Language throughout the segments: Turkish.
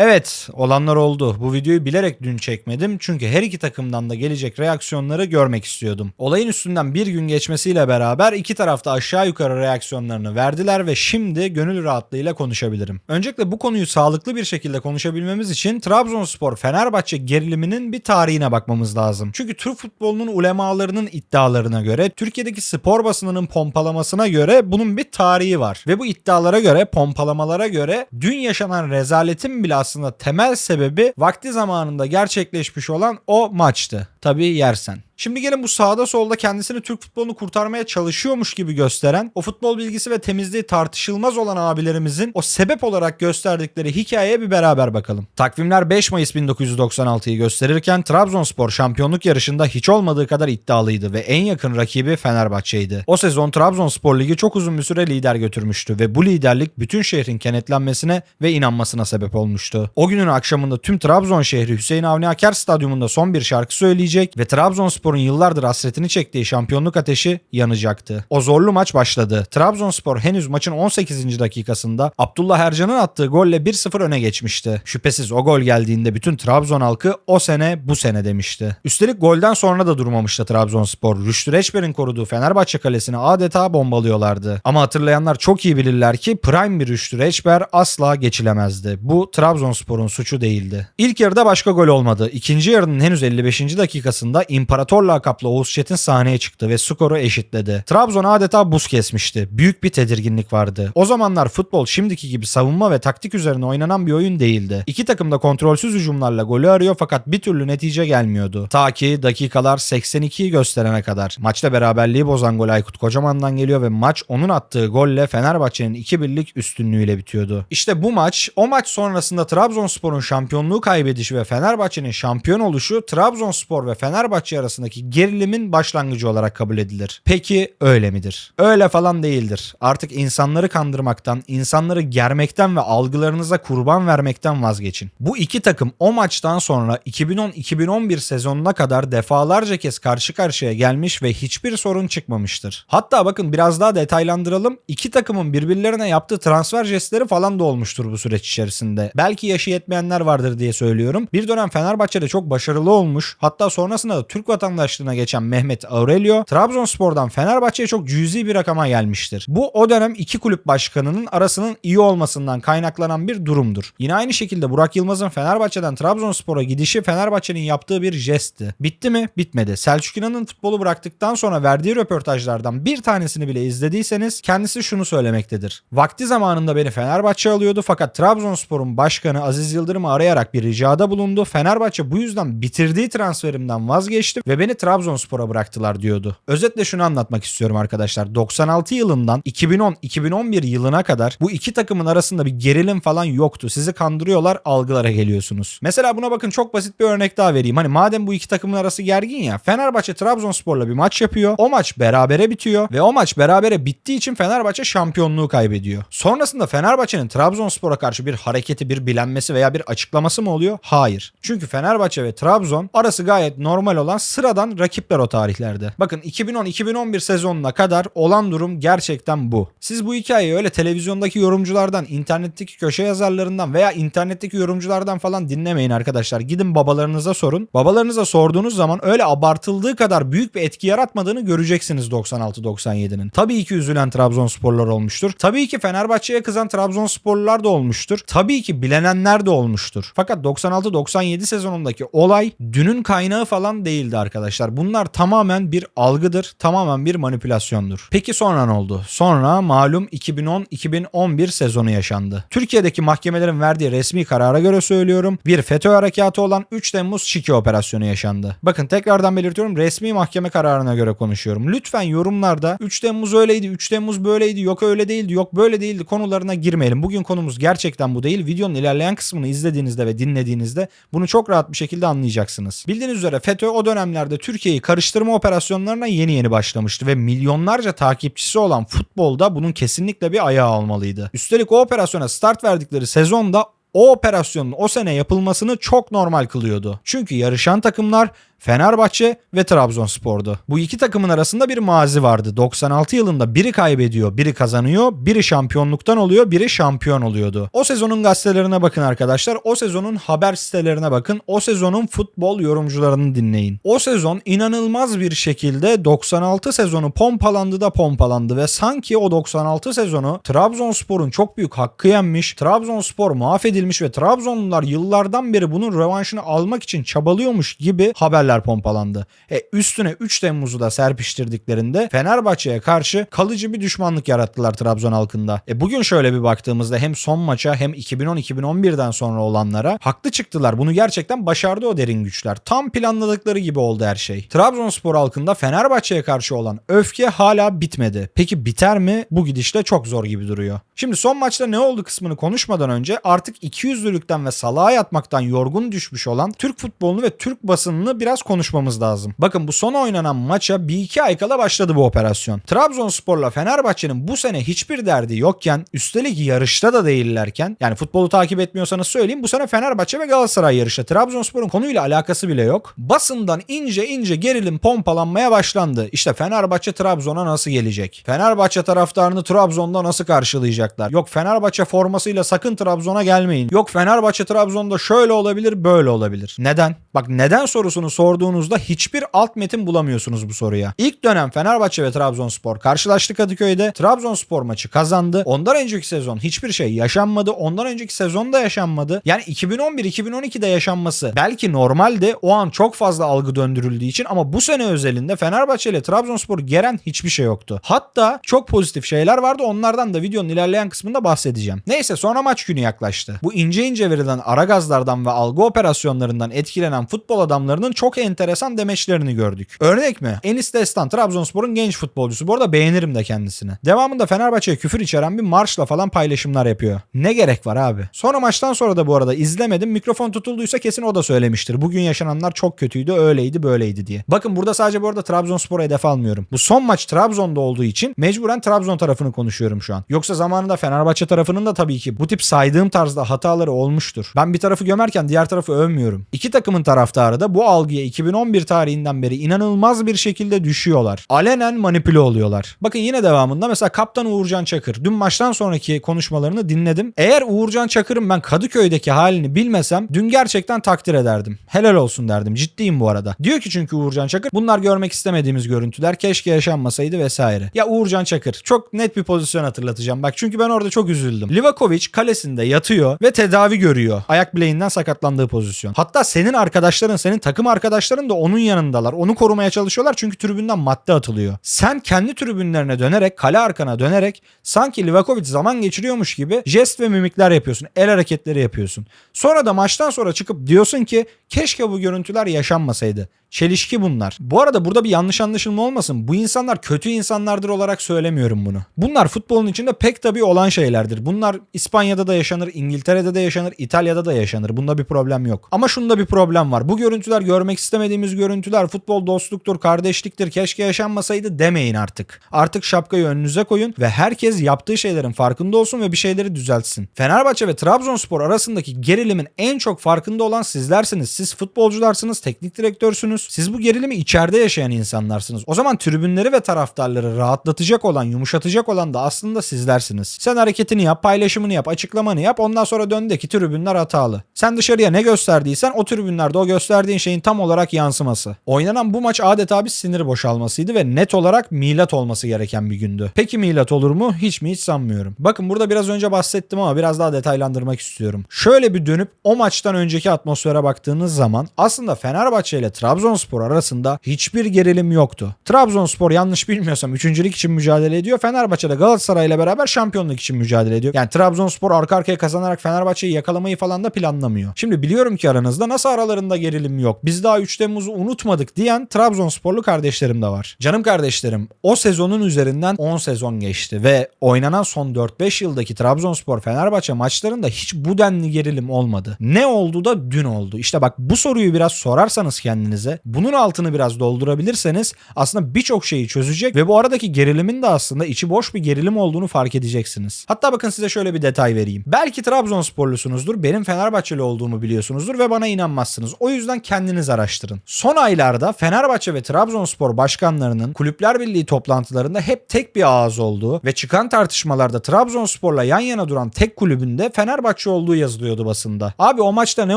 Evet, olanlar oldu. Bu videoyu bilerek dün çekmedim çünkü her iki takımdan da gelecek reaksiyonları görmek istiyordum. Olayın üstünden bir gün geçmesiyle beraber iki tarafta aşağı yukarı reaksiyonlarını verdiler ve şimdi gönül rahatlığıyla konuşabilirim. Öncelikle bu konuyu sağlıklı bir şekilde konuşabilmemiz için Trabzonspor Fenerbahçe geriliminin bir tarihine bakmamız lazım. Çünkü Türk futbolunun ulemalarının iddialarına göre, Türkiye'deki spor basınının pompalamasına göre bunun bir tarihi var. Ve bu iddialara göre, pompalamalara göre dün yaşanan rezaletin bile aslında temel sebebi vakti zamanında gerçekleşmiş olan o maçtı. Tabii yersen. Şimdi gelin bu sağda solda kendisini Türk futbolunu kurtarmaya çalışıyormuş gibi gösteren, o futbol bilgisi ve temizliği tartışılmaz olan abilerimizin o sebep olarak gösterdikleri hikayeye bir beraber bakalım. Takvimler 5 Mayıs 1996'yı gösterirken Trabzonspor şampiyonluk yarışında hiç olmadığı kadar iddialıydı ve en yakın rakibi Fenerbahçe'ydi. O sezon Trabzonspor Ligi çok uzun bir süre lider götürmüştü ve bu liderlik bütün şehrin kenetlenmesine ve inanmasına sebep olmuştu. O günün akşamında tüm Trabzon şehri Hüseyin Avni Aker Stadyumunda son bir şarkı söyleyecek ve Trabzonspor'un yıllardır hasretini çektiği şampiyonluk ateşi yanacaktı. O zorlu maç başladı. Trabzonspor henüz maçın 18. dakikasında Abdullah Ercan'ın attığı golle 1-0 öne geçmişti. Şüphesiz o gol geldiğinde bütün Trabzon halkı o sene bu sene demişti. Üstelik golden sonra da durmamıştı Trabzonspor. Rüştü Reçber'in koruduğu Fenerbahçe kalesini adeta bombalıyorlardı. Ama hatırlayanlar çok iyi bilirler ki prime bir Rüştü Reçber asla geçilemezdi. Bu Trabzonspor'un suçu değildi. İlk yarıda başka gol olmadı. İkinci yarının henüz 55. dakikasında İmparator lakaplı Oğuz Çetin sahneye çıktı ve skoru eşitledi. Trabzon adeta buz kesmişti. Büyük bir tedirginlik vardı. O zamanlar futbol şimdiki gibi savunma ve taktik üzerine oynanan bir oyun değildi. İki takım da kontrolsüz hücumlarla golü arıyor fakat bir türlü netice gelmiyordu. Ta ki dakikalar 82'yi gösterene kadar. Maçta beraberliği bozan gol Aykut Kocaman'dan geliyor ve maç onun attığı golle Fenerbahçe'nin 2-1'lik üstünlüğüyle bitiyordu. İşte bu maç, o maç sonrasında Trabzonspor'un şampiyonluğu kaybedişi ve Fenerbahçe'nin şampiyon oluşu Trabzonspor ve Fenerbahçe arasındaki gerilimin başlangıcı olarak kabul edilir. Peki öyle midir? Öyle falan değildir. Artık insanları kandırmaktan, insanları germekten ve algılarınıza kurban vermekten vazgeçin. Bu iki takım o maçtan sonra 2010-2011 sezonuna kadar defalarca kez karşı karşıya gelmiş ve hiçbir sorun çıkmamıştır. Hatta bakın biraz daha detaylandıralım. İki takımın birbirlerine yaptığı transfer jestleri falan da olmuştur bu süreç içerisinde. Belki yaşı yetmeyenler vardır diye söylüyorum. Bir dönem Fenerbahçe'de çok başarılı olmuş. Hatta sonrasında da Türk vatandaşlığına geçen Mehmet Aurelio Trabzonspor'dan Fenerbahçe'ye çok cüzi bir rakama gelmiştir. Bu o dönem iki kulüp başkanının arasının iyi olmasından kaynaklanan bir durumdur. Yine aynı şekilde Burak Yılmaz'ın Fenerbahçe'den Trabzonspor'a gidişi Fenerbahçe'nin yaptığı bir jestti. Bitti mi? Bitmedi. Selçuk İnan'ın futbolu bıraktıktan sonra verdiği röportajlardan bir tanesini bile izlediyseniz kendisi şunu söylemektedir. Vakti zamanında beni Fenerbahçe alıyordu fakat Trabzonspor'un başkanı Aziz Yıldırım'ı arayarak bir ricada bulundu. Fenerbahçe bu yüzden bitirdiği transferimden vazgeçti ve beni Trabzonspor'a bıraktılar diyordu. Özetle şunu anlatmak istiyorum arkadaşlar. 96 yılından 2010-2011 yılına kadar bu iki takımın arasında bir gerilim falan yoktu. Sizi kandırıyorlar algılara geliyorsunuz. Mesela buna bakın çok basit bir örnek daha vereyim. Hani madem bu iki takımın arası gergin ya Fenerbahçe Trabzonspor'la bir maç yapıyor. O maç berabere bitiyor ve o maç berabere bittiği için Fenerbahçe şampiyonluğu kaybediyor. Sonrasında Fenerbahçe'nin Trabzonspor'a karşı bir hareketi, bir bilenmesi veya bir açıklaması mı oluyor? Hayır. Çünkü Fenerbahçe ve Trabzon arası gayet normal olan sıradan rakipler o tarihlerde. Bakın 2010-2011 sezonuna kadar olan durum gerçekten bu. Siz bu hikayeyi öyle televizyondaki yorumculardan, internetteki köşe yazarlarından veya internetteki yorumculardan falan dinlemeyin arkadaşlar. Gidin babalarınıza sorun. Babalarınıza sorduğunuz zaman öyle abartıldığı kadar büyük bir etki yaratmadığını göreceksiniz 96-97'nin. Tabii ki üzülen Trabzonsporlar olmuştur. Tabii ki Fenerbahçe'ye kızan Trabzonsporlular da olmuştur. Tabii ki bilenenler de olmuştur. Fakat 96-97 sezonundaki olay dünün kaynağı falan değildi arkadaşlar. Bunlar tamamen bir algıdır, tamamen bir manipülasyondur. Peki sonra ne oldu? Sonra malum 2010-2011 sezonu yaşandı. Türkiye'deki mahkemelerin verdiği resmi karara göre söylüyorum. Bir FETÖ harekatı olan 3 Temmuz Şiki operasyonu yaşandı. Bakın tekrardan belirtiyorum resmi mahkeme kararına göre konuşuyorum. Lütfen yorumlarda 3 Temmuz öyleydi, 3 Temmuz böyleydi, yok öyle değildi, yok böyle değildi konularına girmeyelim. Bugün konumuz gerçekten bu değil. Videonun ilerleyen kısmını izlediğinizde ve dinlediğinizde bunu çok rahat bir şekilde anlayacaksınız. Bildiğiniz üzere FETÖ o dönemlerde Türkiye'yi karıştırma operasyonlarına yeni yeni başlamıştı ve milyonlarca takipçisi olan futbolda bunun kesinlikle bir ayağı olmalıydı. Üstelik o operasyona start verdikleri sezonda o operasyonun o sene yapılmasını çok normal kılıyordu. Çünkü yarışan takımlar Fenerbahçe ve Trabzonspor'du. Bu iki takımın arasında bir mazi vardı. 96 yılında biri kaybediyor, biri kazanıyor, biri şampiyonluktan oluyor, biri şampiyon oluyordu. O sezonun gazetelerine bakın arkadaşlar. O sezonun haber sitelerine bakın. O sezonun futbol yorumcularını dinleyin. O sezon inanılmaz bir şekilde 96 sezonu pompalandı da pompalandı ve sanki o 96 sezonu Trabzonspor'un çok büyük hakkı yenmiş, Trabzonspor mahvedilmiş ve Trabzonlular yıllardan beri bunun rövanşını almak için çabalıyormuş gibi haberler pompalandı. E üstüne 3 Temmuz'u da serpiştirdiklerinde Fenerbahçe'ye karşı kalıcı bir düşmanlık yarattılar Trabzon halkında. E bugün şöyle bir baktığımızda hem son maça hem 2010-2011'den sonra olanlara haklı çıktılar. Bunu gerçekten başardı o derin güçler. Tam planladıkları gibi oldu her şey. Trabzonspor halkında Fenerbahçe'ye karşı olan öfke hala bitmedi. Peki biter mi? Bu gidişle çok zor gibi duruyor. Şimdi son maçta ne oldu kısmını konuşmadan önce artık 200'lülükten ve salağa yatmaktan yorgun düşmüş olan Türk futbolunu ve Türk basınını biraz konuşmamız lazım. Bakın bu son oynanan maça bir iki ay kala başladı bu operasyon. Trabzonspor'la Fenerbahçe'nin bu sene hiçbir derdi yokken üstelik yarışta da değillerken yani futbolu takip etmiyorsanız söyleyeyim bu sene Fenerbahçe ve Galatasaray yarışta. Trabzonspor'un konuyla alakası bile yok. Basından ince ince gerilim pompalanmaya başlandı. İşte Fenerbahçe Trabzon'a nasıl gelecek? Fenerbahçe taraftarını Trabzon'da nasıl karşılayacaklar? Yok Fenerbahçe formasıyla sakın Trabzon'a gelmeyin. Yok Fenerbahçe Trabzon'da şöyle olabilir böyle olabilir. Neden? Bak neden sorusunu sorduğunuzda hiçbir alt metin bulamıyorsunuz bu soruya. İlk dönem Fenerbahçe ve Trabzonspor karşılaştı Kadıköy'de. Trabzonspor maçı kazandı. Ondan önceki sezon hiçbir şey yaşanmadı. Ondan önceki sezonda yaşanmadı. Yani 2011-2012'de yaşanması belki normaldi. O an çok fazla algı döndürüldüğü için ama bu sene özelinde Fenerbahçe ile Trabzonspor geren hiçbir şey yoktu. Hatta çok pozitif şeyler vardı. Onlardan da videonun ilerleyen kısmında bahsedeceğim. Neyse sonra maç günü yaklaştı. Bu ince ince verilen ara gazlardan ve algı operasyonlarından etkilenen futbol adamlarının çok enteresan demeçlerini gördük. Örnek mi? Enis Destan Trabzonspor'un genç futbolcusu. Bu arada beğenirim de kendisini. Devamında Fenerbahçe'ye küfür içeren bir marşla falan paylaşımlar yapıyor. Ne gerek var abi? Sonra maçtan sonra da bu arada izlemedim. Mikrofon tutulduysa kesin o da söylemiştir. Bugün yaşananlar çok kötüydü, öyleydi, böyleydi diye. Bakın burada sadece bu arada Trabzonspor'a hedef almıyorum. Bu son maç Trabzon'da olduğu için mecburen Trabzon tarafını konuşuyorum şu an. Yoksa zamanında Fenerbahçe tarafının da tabii ki bu tip saydığım tarzda hataları olmuştur. Ben bir tarafı gömerken diğer tarafı övmüyorum. İki takımın taraftarı da bu algıya 2011 tarihinden beri inanılmaz bir şekilde düşüyorlar. Alenen manipüle oluyorlar. Bakın yine devamında mesela kaptan Uğurcan Çakır. Dün maçtan sonraki konuşmalarını dinledim. Eğer Uğurcan Çakır'ın ben Kadıköy'deki halini bilmesem dün gerçekten takdir ederdim. Helal olsun derdim. Ciddiyim bu arada. Diyor ki çünkü Uğurcan Çakır bunlar görmek istemediğimiz görüntüler keşke yaşanmasaydı vesaire. Ya Uğurcan Çakır çok net bir pozisyon hatırlatacağım. Bak çünkü ben orada çok üzüldüm. Livakovic kalesinde yatıyor ve tedavi görüyor. Ayak bileğinden sakatlandığı pozisyon. Hatta senin arkadaşların, senin takım arkadaşların da onun yanındalar. Onu korumaya çalışıyorlar çünkü tribünden madde atılıyor. Sen kendi tribünlerine dönerek, kale arkana dönerek sanki Livakovic zaman geçiriyormuş gibi jest ve mimikler yapıyorsun. El hareketleri yapıyorsun. Sonra da maçtan sonra çıkıp diyorsun ki keşke bu görüntüler yaşanmasaydı. Çelişki bunlar. Bu arada burada bir yanlış anlaşılma olmasın. Bu insanlar kötü insanlardır olarak söylemiyorum bunu. Bunlar futbolun içinde pek tabii olan şeylerdir. Bunlar İspanya'da da yaşanır, İngiltere'de de yaşanır, İtalya'da da yaşanır. Bunda bir problem yok. Ama şunda bir problem var. Bu görüntüler görmek istemediğimiz görüntüler. Futbol dostluktur, kardeşliktir. Keşke yaşanmasaydı demeyin artık. Artık şapkayı önünüze koyun ve herkes yaptığı şeylerin farkında olsun ve bir şeyleri düzeltsin. Fenerbahçe ve Trabzonspor arasındaki gerilimin en çok farkında olan sizlersiniz. Siz futbolcularsınız, teknik direktörsünüz. Siz bu gerilimi içeride yaşayan insanlarsınız. O zaman tribünleri ve taraftarları rahatlatacak olan, yumuşatacak olan da aslında sizlersiniz. Sen hareketini yap, paylaşımını yap, açıklamanı yap. Ondan sonra dön de ki tribünler hatalı. Sen dışarıya ne gösterdiysen o tribünlerde o gösterdiğin şeyin tam olarak yansıması. Oynanan bu maç adeta bir sinir boşalmasıydı ve net olarak milat olması gereken bir gündü. Peki milat olur mu? Hiç mi hiç sanmıyorum. Bakın burada biraz önce bahsettim ama biraz daha detaylandırmak istiyorum. Şöyle bir dönüp o maçtan önceki atmosfere baktığınız zaman aslında Fenerbahçe ile Trabzonspor arasında hiçbir gerilim yoktu. Trabzonspor yanlış bilmiyorsam üçüncülük için mücadele ediyor. Fenerbahçe de Galatasaray ile beraber şampiyonluk için mücadele ediyor. Yani Trabzonspor arka arkaya kazanarak Fenerbahçe'yi yakalamayı falan da planlamıyor. Şimdi biliyorum ki aranızda nasıl aralarında gerilim yok. Biz daha 3 Temmuz'u unutmadık diyen Trabzonsporlu kardeşlerim de var. Canım kardeşlerim o sezonun üzerinden 10 sezon geçti ve oynanan son 4-5 yıldaki Trabzonspor Fenerbahçe maçlarında hiç bu denli gerilim olmadı. Ne oldu da dün oldu. İşte bak bu soruyu biraz sorarsanız kendinize bunun altını biraz doldurabilirseniz aslında birçok şeyi çözecek ve bu aradaki gerilimin de aslında içi boş bir gerilim olduğunu fark edeceksiniz. Hatta bakın size şöyle bir detay vereyim. Belki Trabzonsporlusunuzdur, benim Fenerbahçeli olduğumu biliyorsunuzdur ve bana inanmazsınız. O yüzden kendiniz araştırın. Son aylarda Fenerbahçe ve Trabzonspor başkanlarının Kulüpler Birliği toplantılarında hep tek bir ağız olduğu ve çıkan tartışmalarda Trabzonspor'la yan yana duran tek kulübünde Fenerbahçe olduğu yazılıyordu basında. Abi o maçta ne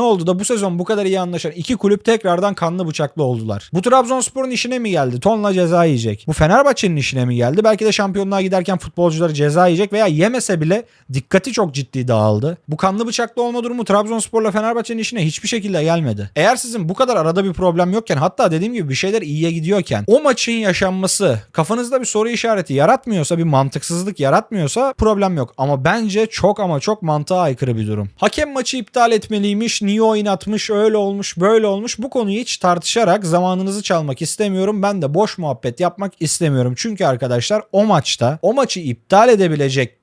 oldu da bu sezon bu kadar iyi anlaşan iki kulüp tekrardan kanlı bıçaklı oldular. Bu Trabzonspor'un işine mi geldi? Tonla ceza yiyecek. Bu Fenerbahçe'nin işine mi geldi? Belki de şampiyonluğa giderken futbolcuları ceza yiyecek veya yemese bile dikkati çok ciddi dağıldı. Bu kanlı bıçaklı olma durumu Trabzonspor'la Fenerbahçe'nin işine hiçbir şekilde gelmedi. Eğer sizin bu kadar arada bir problem yokken hatta dediğim gibi bir şeyler iyiye gidiyorken o maçın yaşanması kafanızda bir soru işareti yaratmıyorsa bir mantıksızlık yaratmıyorsa problem yok. Ama bence çok ama çok mantığa aykırı bir durum. Hakem maçı iptal etmeliymiş, niye oynatmış, öyle olmuş, böyle olmuş. Bu konuyu hiç tartışarak zamanınızı çalmak istemiyorum. Ben de boş muhabbet yapmak istemiyorum. Çünkü arkadaşlar o maçta o maçı iptal edebilecek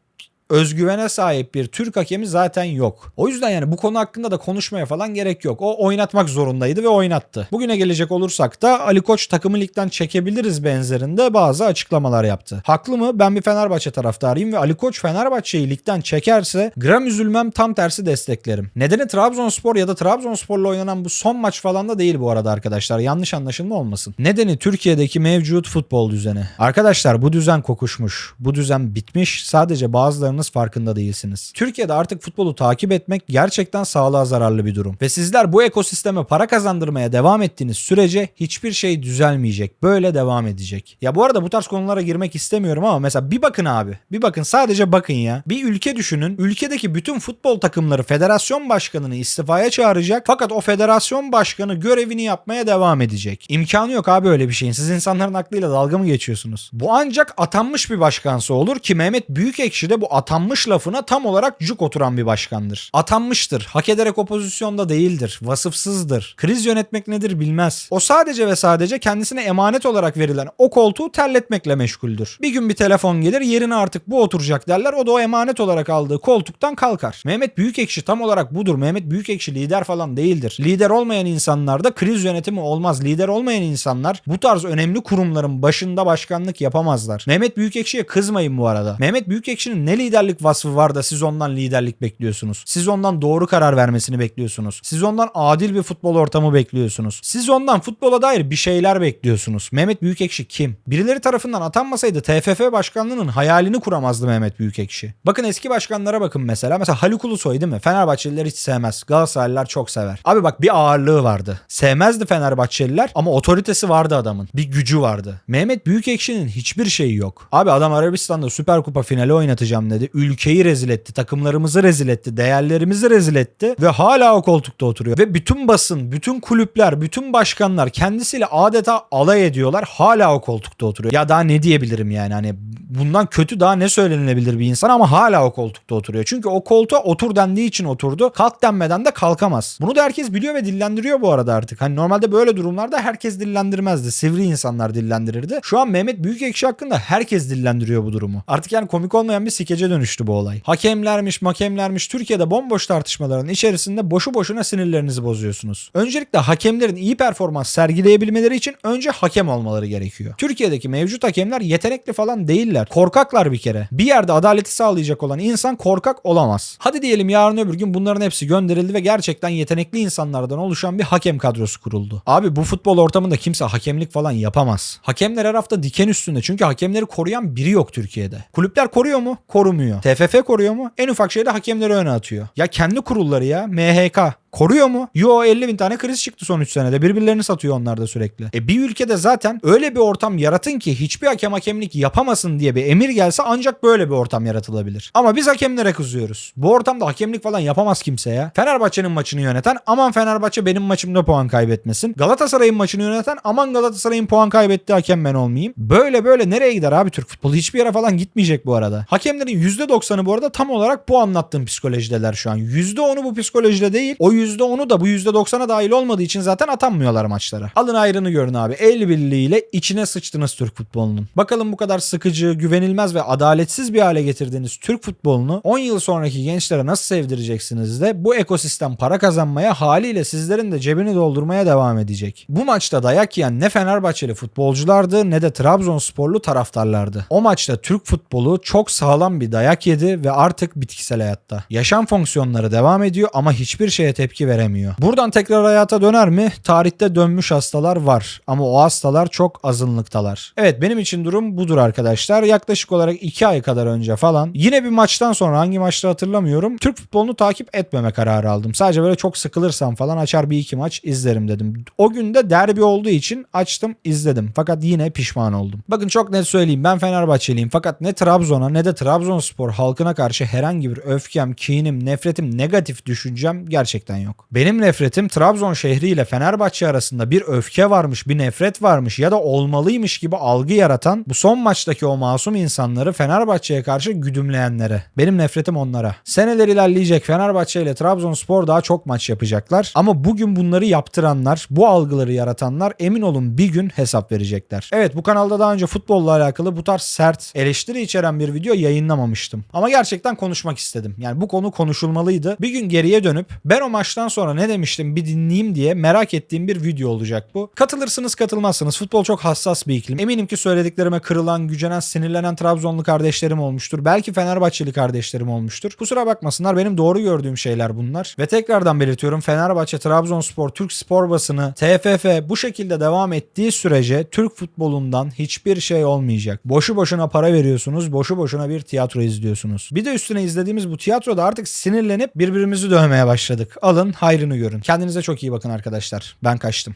özgüvene sahip bir Türk hakemi zaten yok. O yüzden yani bu konu hakkında da konuşmaya falan gerek yok. O oynatmak zorundaydı ve oynattı. Bugüne gelecek olursak da Ali Koç takımı ligden çekebiliriz benzerinde bazı açıklamalar yaptı. Haklı mı? Ben bir Fenerbahçe taraftarıyım ve Ali Koç Fenerbahçe'yi ligden çekerse gram üzülmem tam tersi desteklerim. Nedeni Trabzonspor ya da Trabzonspor'la oynanan bu son maç falan da değil bu arada arkadaşlar. Yanlış anlaşılma olmasın. Nedeni Türkiye'deki mevcut futbol düzeni. Arkadaşlar bu düzen kokuşmuş. Bu düzen bitmiş. Sadece bazılarının olacağınız farkında değilsiniz. Türkiye'de artık futbolu takip etmek gerçekten sağlığa zararlı bir durum. Ve sizler bu ekosisteme para kazandırmaya devam ettiğiniz sürece hiçbir şey düzelmeyecek. Böyle devam edecek. Ya bu arada bu tarz konulara girmek istemiyorum ama mesela bir bakın abi. Bir bakın sadece bakın ya. Bir ülke düşünün. Ülkedeki bütün futbol takımları federasyon başkanını istifaya çağıracak. Fakat o federasyon başkanı görevini yapmaya devam edecek. İmkanı yok abi öyle bir şeyin. Siz insanların aklıyla dalga mı geçiyorsunuz? Bu ancak atanmış bir başkansı olur ki Mehmet Büyükekşi de bu atanmış lafına tam olarak cuk oturan bir başkandır. Atanmıştır. Hak ederek o pozisyonda değildir. Vasıfsızdır. Kriz yönetmek nedir bilmez. O sadece ve sadece kendisine emanet olarak verilen o koltuğu terletmekle meşguldür. Bir gün bir telefon gelir yerine artık bu oturacak derler. O da o emanet olarak aldığı koltuktan kalkar. Mehmet Büyükekşi tam olarak budur. Mehmet Büyükekşi lider falan değildir. Lider olmayan insanlarda kriz yönetimi olmaz. Lider olmayan insanlar bu tarz önemli kurumların başında başkanlık yapamazlar. Mehmet Büyükekşi'ye kızmayın bu arada. Mehmet Büyükekşi'nin ne lider liderlik vasfı var da siz ondan liderlik bekliyorsunuz. Siz ondan doğru karar vermesini bekliyorsunuz. Siz ondan adil bir futbol ortamı bekliyorsunuz. Siz ondan futbola dair bir şeyler bekliyorsunuz. Mehmet Büyükekşi kim? Birileri tarafından atanmasaydı TFF başkanlığının hayalini kuramazdı Mehmet Büyükekşi. Bakın eski başkanlara bakın mesela. Mesela Haluk Ulusoy değil mi? Fenerbahçeliler hiç sevmez. Galatasaraylılar çok sever. Abi bak bir ağırlığı vardı. Sevmezdi Fenerbahçeliler ama otoritesi vardı adamın. Bir gücü vardı. Mehmet Büyükekşi'nin hiçbir şeyi yok. Abi adam Arabistan'da Süper Kupa finali oynatacağım dedi ülkeyi rezil etti, takımlarımızı rezil etti, değerlerimizi rezil etti ve hala o koltukta oturuyor. Ve bütün basın, bütün kulüpler, bütün başkanlar kendisiyle adeta alay ediyorlar. Hala o koltukta oturuyor. Ya daha ne diyebilirim yani hani bundan kötü daha ne söylenilebilir bir insan ama hala o koltukta oturuyor. Çünkü o koltuğa otur dendiği için oturdu. Kalk denmeden de kalkamaz. Bunu da herkes biliyor ve dillendiriyor bu arada artık. Hani normalde böyle durumlarda herkes dillendirmezdi. Sivri insanlar dillendirirdi. Şu an Mehmet Büyükekşi hakkında herkes dillendiriyor bu durumu. Artık yani komik olmayan bir dönüştü bu olay. Hakemlermiş, makemlermiş Türkiye'de bomboş tartışmaların içerisinde boşu boşuna sinirlerinizi bozuyorsunuz. Öncelikle hakemlerin iyi performans sergileyebilmeleri için önce hakem olmaları gerekiyor. Türkiye'deki mevcut hakemler yetenekli falan değiller. Korkaklar bir kere. Bir yerde adaleti sağlayacak olan insan korkak olamaz. Hadi diyelim yarın öbür gün bunların hepsi gönderildi ve gerçekten yetenekli insanlardan oluşan bir hakem kadrosu kuruldu. Abi bu futbol ortamında kimse hakemlik falan yapamaz. Hakemler her hafta diken üstünde çünkü hakemleri koruyan biri yok Türkiye'de. Kulüpler koruyor mu? Korumuyor. TFF koruyor mu? En ufak şeyde hakemleri öne atıyor. Ya kendi kurulları ya MHK Koruyor mu? Yo 50 bin tane kriz çıktı son 3 senede. Birbirlerini satıyor onlar da sürekli. E bir ülkede zaten öyle bir ortam yaratın ki hiçbir hakem hakemlik yapamasın diye bir emir gelse ancak böyle bir ortam yaratılabilir. Ama biz hakemlere kızıyoruz. Bu ortamda hakemlik falan yapamaz kimse ya. Fenerbahçe'nin maçını yöneten aman Fenerbahçe benim maçımda puan kaybetmesin. Galatasaray'ın maçını yöneten aman Galatasaray'ın puan kaybettiği hakem ben olmayayım. Böyle böyle nereye gider abi Türk futbolu? Hiçbir yere falan gitmeyecek bu arada. Hakemlerin %90'ı bu arada tam olarak bu anlattığım psikolojideler şu an. %10'u bu psikolojide değil. O %10'u da bu %90'a dahil olmadığı için zaten atanmıyorlar maçlara. Alın ayrını görün abi. El birliğiyle içine sıçtınız Türk futbolunun. Bakalım bu kadar sıkıcı, güvenilmez ve adaletsiz bir hale getirdiğiniz Türk futbolunu 10 yıl sonraki gençlere nasıl sevdireceksiniz de bu ekosistem para kazanmaya haliyle sizlerin de cebini doldurmaya devam edecek. Bu maçta dayak yiyen ne Fenerbahçeli futbolculardı ne de Trabzonsporlu taraftarlardı. O maçta Türk futbolu çok sağlam bir dayak yedi ve artık bitkisel hayatta. Yaşam fonksiyonları devam ediyor ama hiçbir şeye tepki veremiyor. Buradan tekrar hayata döner mi? Tarihte dönmüş hastalar var ama o hastalar çok azınlıktalar. Evet benim için durum budur arkadaşlar. Yaklaşık olarak 2 ay kadar önce falan yine bir maçtan sonra hangi maçta hatırlamıyorum. Türk futbolunu takip etmeme kararı aldım. Sadece böyle çok sıkılırsam falan açar bir iki maç izlerim dedim. O gün de derbi olduğu için açtım izledim. Fakat yine pişman oldum. Bakın çok net söyleyeyim ben Fenerbahçeliyim fakat ne Trabzon'a ne de Trabzonspor halkına karşı herhangi bir öfkem, kinim, nefretim, negatif düşüncem gerçekten yok. Benim nefretim Trabzon şehri ile Fenerbahçe arasında bir öfke varmış, bir nefret varmış ya da olmalıymış gibi algı yaratan bu son maçtaki o masum insanları Fenerbahçe'ye karşı güdümleyenlere. Benim nefretim onlara. Seneler ilerleyecek Fenerbahçe ile Trabzonspor daha çok maç yapacaklar. Ama bugün bunları yaptıranlar, bu algıları yaratanlar emin olun bir gün hesap verecekler. Evet bu kanalda daha önce futbolla alakalı bu tarz sert eleştiri içeren bir video yayınlamamıştım. Ama gerçekten konuşmak istedim. Yani bu konu konuşulmalıydı. Bir gün geriye dönüp ben o maçtan sonra ne demiştim bir dinleyeyim diye merak ettiğim bir video olacak bu. Katılırsınız katılmazsınız. Futbol çok hassas bir iklim. Eminim ki söylediklerime kırılan, gücenen, sinirlenen Trabzonlu kardeşlerim olmuştur. Belki Fenerbahçeli kardeşlerim olmuştur. Kusura bakmasınlar benim doğru gördüğüm şeyler bunlar. Ve tekrardan belirtiyorum Fenerbahçe, Trabzonspor, Türk spor basını, TFF bu şekilde devam ettiği sürece Türk futbolundan hiçbir şey olmayacak. Boşu boşuna para veriyorsunuz, boşu boşuna bir tiyatro izliyorsunuz. Bir de üstüne izlediğimiz bu tiyatroda artık sinirlenip birbirimizi dövmeye başladık. Alın hayrını görün. Kendinize çok iyi bakın arkadaşlar. Ben kaçtım.